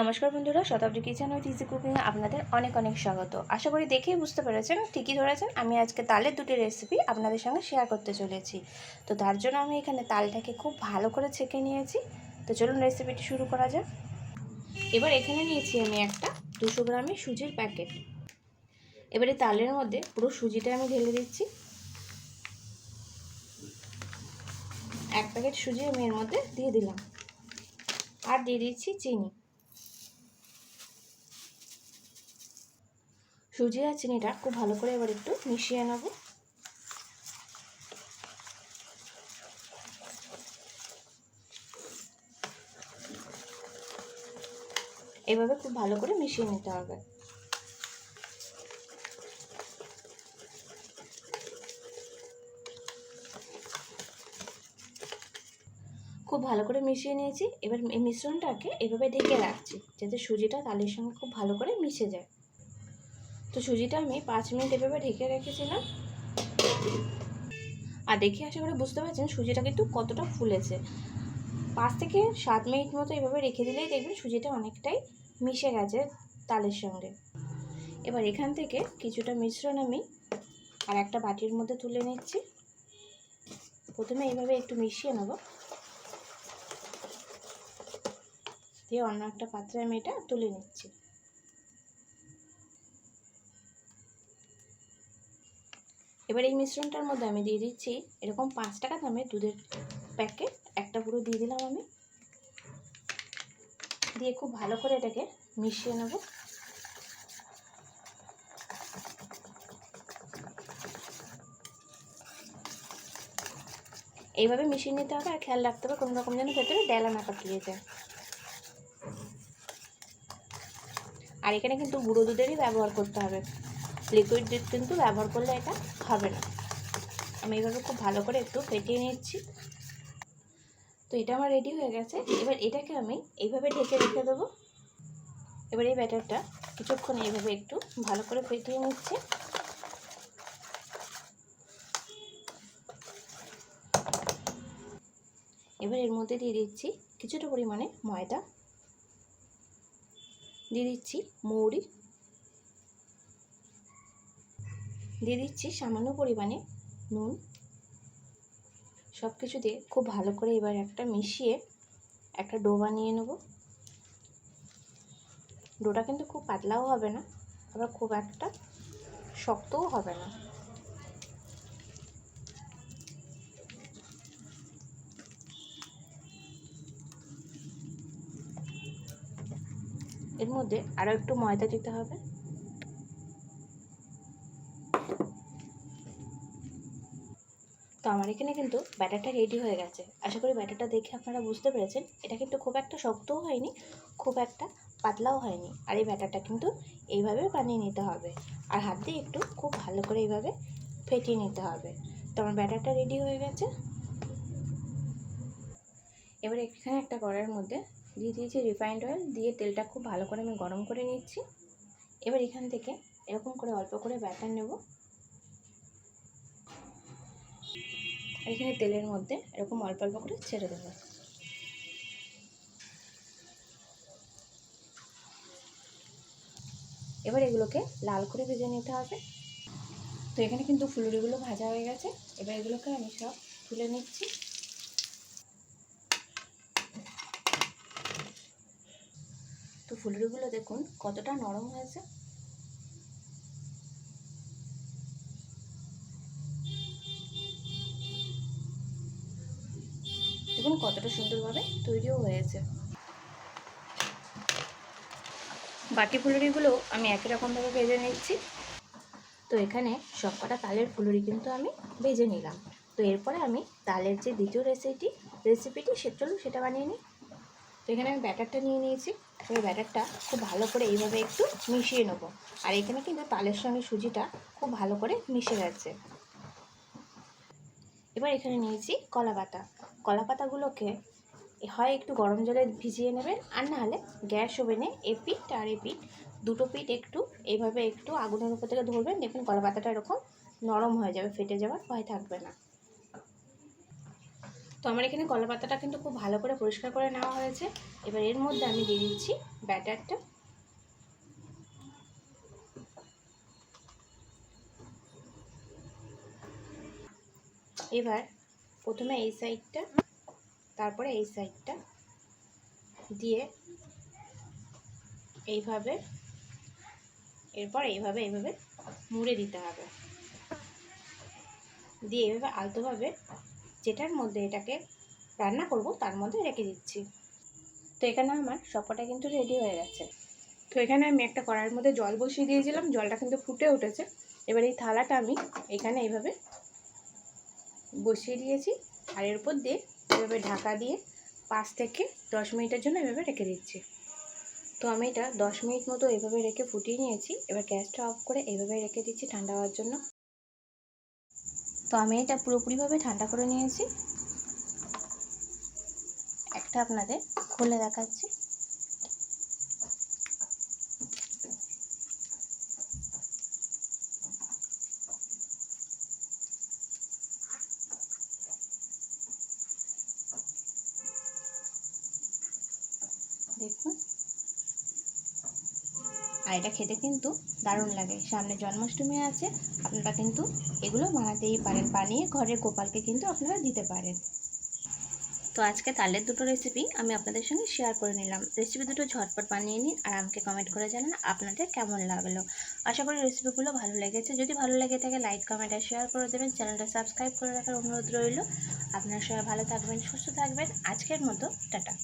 নমস্কার বন্ধুরা, শতাব্দী kitchen with easy কুকিংয়ে আপনাদের অনেক অনেক স্বাগত। আশা করি দেখেই বুঝতে পেরেছেন, ঠিকই ধরেছেন, আমি আজকে তালের দুটি রেসিপি আপনাদের সঙ্গে শেয়ার করতে চলেছি। তো তার জন্য আমি এখানে তালটাকে খুব ভালো করে ছেঁকে নিয়েছি। তো চলুন রেসিপিটি শুরু করা যাক। এবার এখানে নিয়েছি আমি একটা দুশো গ্রামের সুজির প্যাকেট এবারে তালের মধ্যে পুরো সুজিটা আমি ঢেলে দিচ্ছি। এক প্যাকেট সুজি আমি এর মধ্যে দিয়ে দিলাম। আর দিয়ে দিচ্ছি চিনি। সুজি আর চিনিটা খুব ভালো করে এবার একটু মিশিয়ে নেব। এভাবে খুব ভালো করে মিশিয়ে নিতে হবে। খুব ভালো করে মিশিয়ে নিয়েছি। এবার এই মিশ্রণটাকে এভাবে ঢেকে রাখছি, যাতে সুজিটা তালের সঙ্গে খুব ভালো করে মিশে যায়। তো সুজিটা আমি পাঁচ মিনিট এভাবে ঢেকে রেখেছিলাম। আর দেখে আশা করে বুঝতে পারছেন সুজিটা কিন্তু কতটা ফুলেছে। পাঁচ থেকে সাত মিনিট মতো এভাবে রেখে দিলেই দেখবেন সুজিটা অনেকটাই মিশে গেছে তালের সঙ্গে। এবার এখান থেকে কিছুটা মিশ্রণ আমি আর একটা বাটির মধ্যে তুলে নিচ্ছি। প্রথমে এইভাবে একটু মিশিয়ে নেব। দিয়ে অন্য একটা পাত্রে আমি এটা তুলে নিচ্ছি। এবার এই মিশ্রণটার মধ্যে আমি দিয়ে দিচ্ছি এরকম পাঁচ টাকা দামে দুধের প্যাকেট একটা পুরো দিয়ে দিলাম আমি। দিয়ে খুব ভালো করে এটাকে মিশিয়ে নেব। এইভাবে মিশিয়ে নিতে হবে আর খেয়াল রাখতে হবে কোনো রকম যেন ভেতরে ডেলা না পাকিয়ে যায়। আর এখানে কিন্তু গুঁড়ো দুধেরই ব্যবহার করতে হবে। লিকুইড দুধ কিন্তু ব্যবহার করলে এটা হবে না। আমি এইভাবে খুব ভালো করে একটু ফেটিয়ে নিচ্ছি। তো এটা আমার রেডি হয়ে গেছে। এবার এটাকে আমি এইভাবে ঢেকে রেখে দেবো। এবার এই ব্যাটারটা কিছুক্ষণ এইভাবে একটু ভালো করে ফেটিয়ে নিচ্ছি। এবার এর মধ্যে দিয়ে দিচ্ছি কিছুটা পরিমাণে ময়দা। দিয়ে দিচ্ছি মৌরি। দিয়ে দিচ্ছি সামান্য পরিমাণে নুন। সব কিছু দিয়ে খুব ভালো করে এবার একটা মিশিয়ে একটা ডো বানিয়ে নেব। ডোটা কিন্তু খুব পাতলাও হবে না, আবার খুব একটা শক্তও হবে না। এর মধ্যে আরও একটু ময়দা দিতে হবে। তো আমার এখানে কিন্তু ব্যাটারটা রেডি হয়ে গেছে। আশা করি ব্যাটারটা দেখে আপনারা বুঝতে পেরেছেন। এটা কিন্তু খুব একটা শক্তও হয়নি, খুব একটা পাতলাও হয়নি। আর এই ব্যাটারটা কিন্তু এইভাবে বানিয়ে নিতে হবে। আর হাত দিয়ে একটু খুব ভালো করে এইভাবে ফেটিয়ে নিতে হবে। তো আমার ব্যাটারটা রেডি হয়ে গেছে। এবার এখানে একটা কড়াইয়ের মধ্যে দিয়ে দিয়েছি রিফাইন্ড অয়েল দিয়ে তেলটা খুব ভালো করে আমি গরম করে নিচ্ছি। এবার এখান থেকে এরকম করে অল্প করে ব্যাটার নেব। আর এখানে তেলের মধ্যে এরকম অল্প অল্প করে ছেড়ে দেবো। এবার এগুলোকে লাল করে ভেজে নিতে হবে। তো এখানে কিন্তু ফুলুরিগুলো ভাজা হয়ে গেছে। এবার এগুলোকে আমি সব তুলে নিচ্ছি। তো ফুলুরিগুলো দেখুন কতটা নরম হয়েছে। দেখুন কতটা সুন্দরভাবে তৈরিও হয়েছে। বাটি ফুলুরিগুলো আমি একই রকমভাবে ভেজে নিচ্ছি। তো এখানে সবকটা তালের ফুলুরি কিন্তু আমি ভেজে নিলাম। তো এরপরে আমি তালের যে দ্বিতীয় রেসিপিটি রেসিপিটি সে চলুন সেটা বানিয়ে নিই। তো এখানে আমি ব্যাটারটা নিয়ে নিয়েছি। ওই ব্যাটারটা খুব ভালো করে এইভাবে একটু মিশিয়ে নেব। আর এখানে কিন্তু তালের সঙ্গে সুজিটা খুব ভালো করে মিশে গেছে। এবার এখানে নিয়েছি কলা পাতা। কলা পাতাগুলোকে হয় একটু গরম জলে ভিজিয়ে নেবেন, আর না হলে গ্যাস ওভেনে এপিট আর এপিট দুটো পিঠ একটু এইভাবে একটু আগুনের উপর থেকে ধরবেন দেখুন কলা পাতাটা এরকম নরম হয়ে যাবে, ফেটে যাওয়ার ভয় থাকবে না। তো আমার এখানে কলা পাতাটা কিন্তু খুব ভালো করে পরিষ্কার করে নেওয়া হয়েছে। এবার এর মধ্যে আমি দিয়ে দিচ্ছি ব্যাটারটা। এবার প্রথমে এই সাইডটা, তারপরে এই সাইডটা দিয়ে এইভাবে, এরপর এইভাবে এইভাবে মুড়ে দিতে হবে। দিয়ে এভাবে আলতোভাবে যেটার মধ্যে এটাকে রান্না করব, তার মধ্যে রেখে দিচ্ছি। তো এখানে আমার সবকটা কিন্তু রেডি হয়ে গেছে। তো এখানে আমি একটা কড়াইয়ের মধ্যে জল বসিয়ে দিয়েছিলাম, জলটা কিন্তু ফুটে উঠেছে। এবার এই থালাটা আমি এখানে এইভাবে বসিয়ে দিয়েছি আর এর উপর দিয়ে এভাবে ঢাকা দিয়ে পাঁচ থেকে দশ মিনিটের জন্য এভাবে রেখে দিচ্ছি। তো আমি এটা দশ মিনিট মতো এভাবে রেখে ফুটিয়ে নিয়েছি। এবার গ্যাসটা অফ করে এভাবে রেখে দিচ্ছি ঠান্ডা হওয়ার জন্য। তো আমি এটা পুরোপুরিভাবে ঠান্ডা করে নিয়েছি। একটা আপনাদের খুলে দেখাচ্ছি। দেখুন। আর এটা খেতে কিন্তু দারুণ লাগে। সামনে জন্মাষ্টমী আছে, আপনারা কিন্তু এগুলো বানাতেই পারেন। বানিয়ে ঘরের গোপালকে কিন্তু আপনারা দিতে পারেন। তো আজকে তালের দুটো রেসিপি আমি আপনাদের সঙ্গে শেয়ার করে নিলাম। রেসিপি দুটো ঝটপট বানিয়ে নিন আর আমাকে কমেন্ট করে জানান আপনাদের কেমন লাগল। আশা করি রেসিপিগুলো ভালো লেগেছে। যদি ভালো লেগে থাকে লাইক কমেন্ট আর শেয়ার করে দেবেন। চ্যানেলটা সাবস্ক্রাইব করে রাখার অনুরোধ রইল। আপনারা সবাই ভালো থাকবেন, সুস্থ থাকবেন। আজকের মতো, টাটা।